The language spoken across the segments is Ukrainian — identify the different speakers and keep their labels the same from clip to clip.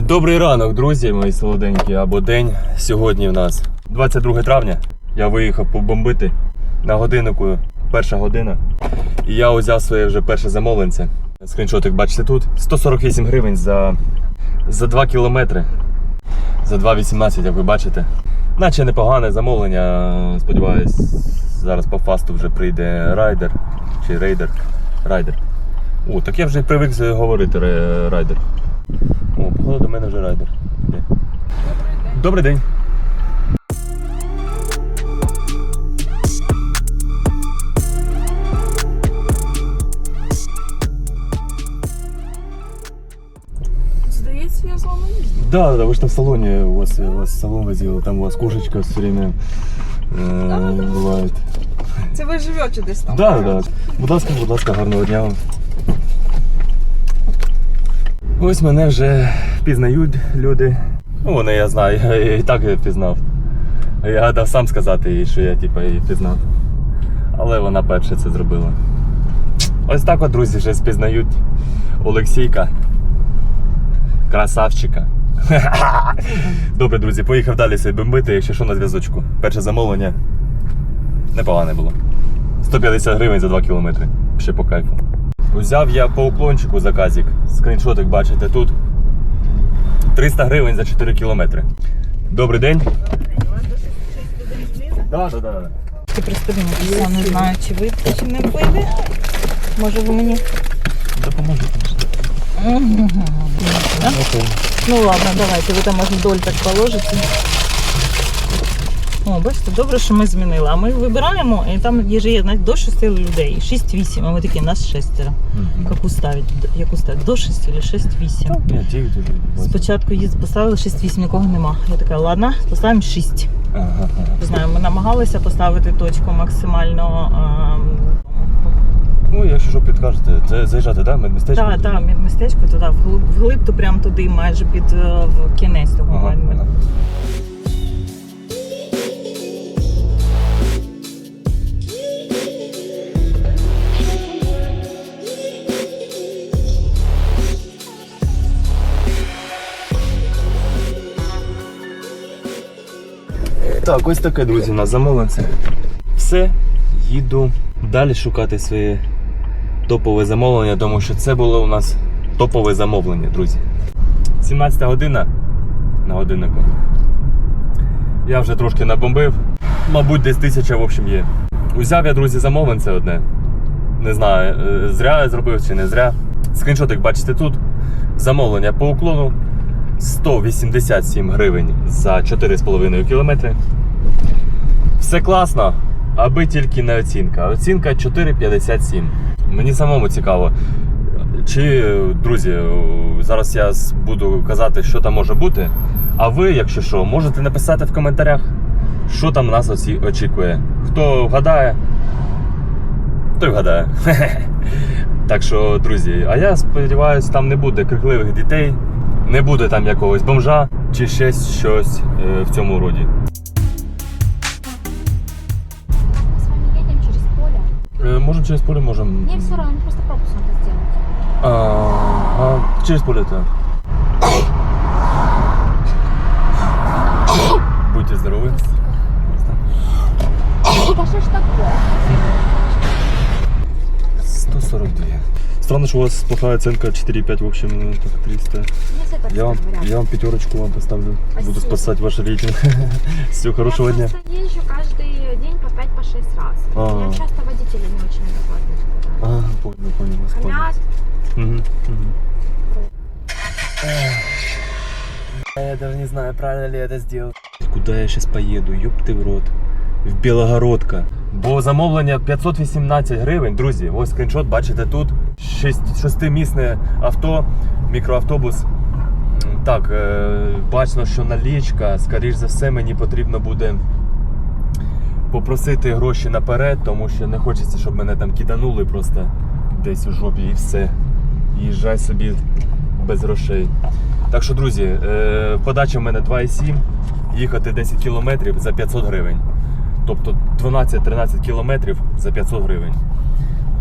Speaker 1: Добрий ранок, друзі, мої солоденькі, або день. Сьогодні в нас 22 травня. Я виїхав побомбити на годиннику, перша година. І я узяв своє вже перше замовленце. Скріншотик бачите тут. 148 гривень за, за 2 кілометри. За 2,18, як ви бачите. Наче непогане замовлення. Сподіваюсь, зараз по фасту вже прийде райдер чи рейдер. Райдер. О, так я вже привик говорити райдер. О, походу до мене вже райдер. Іде. Добрий день.
Speaker 2: Здається, я з вами їздила.
Speaker 1: Да, да, вы же там в салоне, у вас, у вас салон возила, там у вас кошечка все время э, бывает.
Speaker 2: Це ви живете десь там?
Speaker 1: Да, да. Будь ласка, будь ласка, гарного дня вам. Ось мене вже пізнають люди. Ну, вони я знаю, я її і так впізнав. Я гадав сам сказати їй, що я типу, її впізнав. Але вона перша це зробила. Ось так от, друзі, вже спізнають Олексійка. Красавчика. Добре, друзі, поїхав далі собі бомбити, якщо що на зв'язочку. Перше замовлення непогане було. 150 гривень за 2 кілометри. Ще по кайфу. Взяв я по уклончику заказик. Скріншотик бачите тут. 300 гривень за 4 кілометри. Добрий день. Да, да, да.
Speaker 2: Ти просто я не знаю, чи вийде, чи не вийде. Може ви мені.
Speaker 1: Допоможіть.
Speaker 2: Да? Ну ладно, давайте, ви там може вдоль так положите. О, бачите, добре, що ми змінили. А ми вибираємо, і там є ж є навіть до 6 людей. 6-8, а ми такі, нас шестеро. Яку ставить? Яку ставить? До 6 чи 6-8?
Speaker 1: Ні, 9 уже.
Speaker 2: Спочатку її поставили 6-8, нікого нема. Я така, ладно, поставимо 6.
Speaker 1: Ага, ага.
Speaker 2: Знаю, ми намагалися поставити точку максимально.
Speaker 1: Ну, якщо що підкажете, це заїжджати, да? Медмістечко?
Speaker 2: Так, так, містечко туди, вглиб, вглиб, то прямо туди, майже під е, в кінець того
Speaker 1: Ага, ага. Так, ось таке, друзі, у нас замовленце. Все, їду далі шукати своє топове замовлення, тому що це було у нас топове замовлення, друзі. 17 година на годиннику. Я вже трошки набомбив. Мабуть, десь тисяча, в общем, є. Узяв я, друзі, замовленце одне. Не знаю, е, зря я зробив чи не зря. Скріншотик бачите тут. Замовлення по уклону 187 гривень за 4,5 кілометри. Все класно, аби тільки не оцінка. Оцінка 4,57. Мені самому цікаво. Чи, друзі, зараз я буду казати, що там може бути. А ви, якщо що, можете написати в коментарях, що там нас оці очікує. Хто вгадає, той вгадає. Так що, друзі, а я сподіваюся, там не буде крикливих дітей, не буде там якогось бомжа чи ще щось е, в цьому роді. Е, через поле можем.
Speaker 3: Мне все равно, просто пропуск надо сделать.
Speaker 1: А, а, через поле это. Будьте здоровы.
Speaker 3: Да что ж такое?
Speaker 1: 142. Странно, что у вас плохая оценка 4,5, в общем, ну, так 300.
Speaker 3: Мне все так
Speaker 1: Я вам, я вам пятерочку вам поставлю. Буду
Speaker 3: Спасибо.
Speaker 1: спасать ваш рейтинг. Всего хорошего
Speaker 3: я
Speaker 1: дня.
Speaker 3: просто езжу каждый день по 5-6 по шесть раз.
Speaker 1: А.
Speaker 3: Я часто водители не очень адекватные.
Speaker 1: А, понял, понял, вас понял.
Speaker 3: Хамят.
Speaker 1: Мгм, мгм. Я даже не знаю, правильно ли я это сделал. Куда я сейчас поеду? Ёб ты в рот. В Білогородка. Бо замовлення 518 гривень, друзі. Ось скріншот, бачите тут. Шестимісне авто, мікроавтобус. Так, е, бачно, що налічка. Скоріш за все, мені потрібно буде попросити гроші наперед, тому що не хочеться, щоб мене там киданули просто десь у жопі і все. Їжджай собі без грошей. Так що, друзі, е, подача в мене 2,7, їхати 10 кілометрів за 500 гривень. Тобто 12-13 кілометрів за 500 гривень.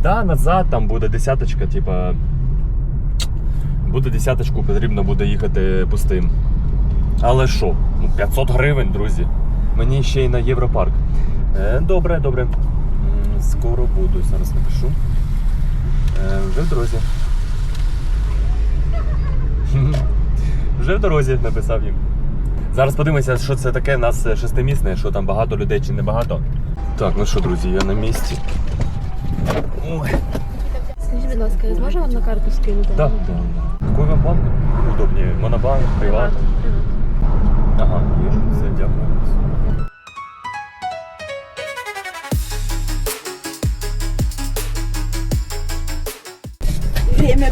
Speaker 1: Да, назад там буде десяточка, типа буде десяточку, потрібно буде їхати пустим. Але що? Ну, 500 гривень, друзі. Мені ще й на Європарк. Е, добре, добре. Скоро буду, зараз напишу. Е, вже в дорозі. Вже в дорозі написав їм. Зараз подивимося, що це таке. У нас е, шестимісне, що там багато людей чи не багато. Так, ну що, друзі, я на місці. Ой.
Speaker 3: Скажіть, будь ласка, я зможу вам на карту скинути?
Speaker 1: Да, да. Какой вам банк удобнее? Монобанк, приват? Ага, вижу. Все, дякую.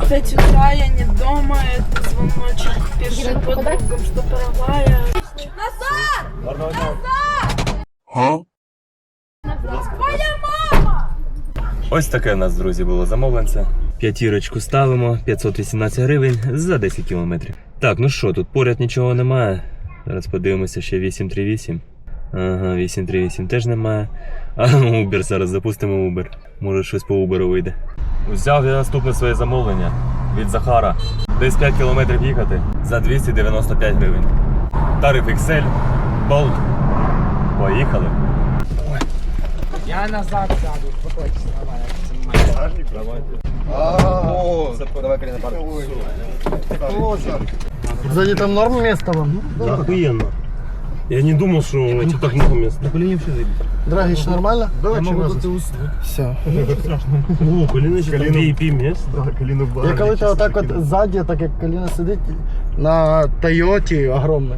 Speaker 4: 5 утра, я не дома, это звоночек пишу подругам, что Парагвая.
Speaker 1: Гарного дня. Ось таке у нас, друзі, було замовленце. П'ятірочку ставимо, 518 гривень за 10 кілометрів. Так, ну що, тут поряд нічого немає. Зараз подивимося ще 838. Ага, 838 теж немає. А Uber зараз запустимо Uber. Може щось по Uber вийде. Взяв я наступне своє замовлення від Захара. Десь 5 кілометрів їхати за 295 гривень. Тариф XL, Bolt. Поїхали.
Speaker 5: Я назад сяду, успокойтесь, нормально.
Speaker 6: Сзади там норм места вам?
Speaker 7: Охуенно. Я не думал, что у этих так много места.
Speaker 6: Драгич, нормально? Давай, Все.
Speaker 7: О, коліна ще там VIP место.
Speaker 6: Я коли ти отак от ззаді, так як коліна сидить на Тойоті огромний.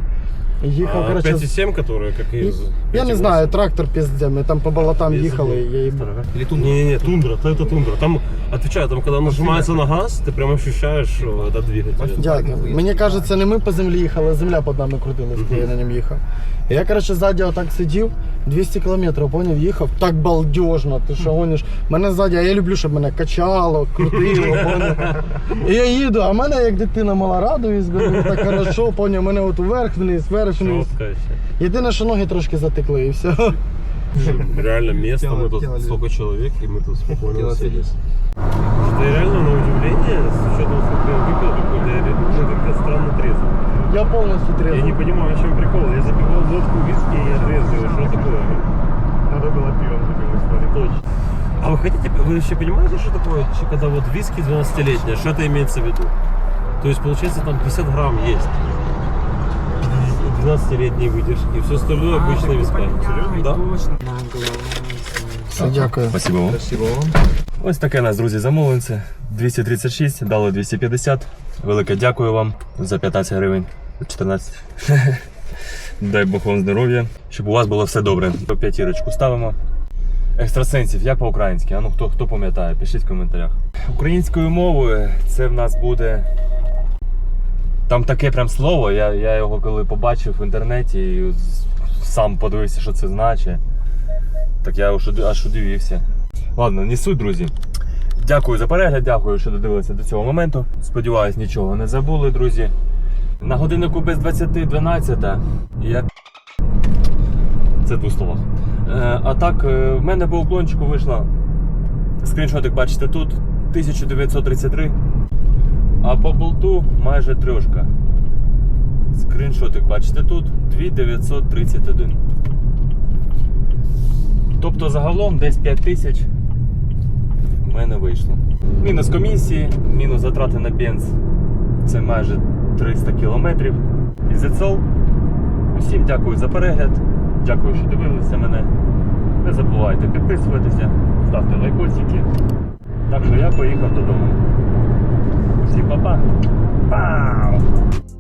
Speaker 6: І Їхав,
Speaker 7: А,
Speaker 6: коротше,
Speaker 7: 5,7, которая как и...
Speaker 6: я не знаю, трактор пізде, ми там по болотам їхали, я їбу.
Speaker 7: Не-не-не, тундра, это тундра. Там, отвечаю, там когда нажимается на газ, ты прям ощущаешь что это двигатель.
Speaker 6: Дякую. Мені кажеться, не ми по землі їхали, а земля під нами крутилась, коли я на ньому їхав. І я, коротше, ззаді отак сидів, 200 кілометрів, поняв, їхав, так балдежно, ти що гониш. Мене ззаді, а я люблю, щоб мене качало, крутило, поняв. І я їду, а мене як дитина мала радуюсь, блін, так хорошо, поняв, мене от вверх вниз, вверх вниз.
Speaker 7: Четко вообще.
Speaker 6: Єдине, що ноги трошки затекли і все.
Speaker 7: Реально место, мы тут столько человек, и мы тут спокойно расселись. Что я реально на удивление, с учетом сколько я выпил, какой-то я ре- ну, как-то странно трезвый.
Speaker 6: Я повністю
Speaker 7: Я не
Speaker 6: трезвий.
Speaker 7: понимаю, в чем прикол. Я запивал водку, виски, и я трезвый. Что такое?
Speaker 1: Надо було пивом запивати.
Speaker 7: Точно. А вы хотите, вы вообще понимаете, что такое, че- когда вот виски 12-летняя, что это имеется в виду? То есть, получается, там 50 грамм есть. 12-летней выдержки, и все остальное обычная виска. Серьезно? Да?
Speaker 6: Все, дякую.
Speaker 1: Спасибо вам. Ось таке у нас, друзі, замовленце. 236, дали 250. Велике дякую вам за 15 гривень. 14. Дай Бог вам здоров'я, щоб у вас було все добре. По п'ятірочку ставимо. Екстрасенсів, як по-українськи? А ну хто, хто пам'ятає, пишіть в коментарях. Українською мовою це в нас буде. Там таке прям слово, я, я його коли побачив в інтернеті і сам подивився, що це значить. Так я аж, удивився. Ладно, не суть, друзі. Дякую за перегляд, дякую, що додивилися до цього моменту. Сподіваюсь, нічого не забули, друзі. На годиннику без 20.12 я. Це в словах. Е, а так, е, в мене по уклончику вийшло. Скріншотик бачите тут 1933. А по болту майже трьошка. Скріншотик бачите тут 2931. Тобто загалом десь 5 тисяч в мене вийшло. Мінус комісії, мінус затрати на бенз. Це майже 300 кілометрів. І за це усім дякую за перегляд. Дякую, що дивилися мене. Не забувайте підписуватися, ставте лайкосики. Так що я поїхав додому. Три папа. Пау!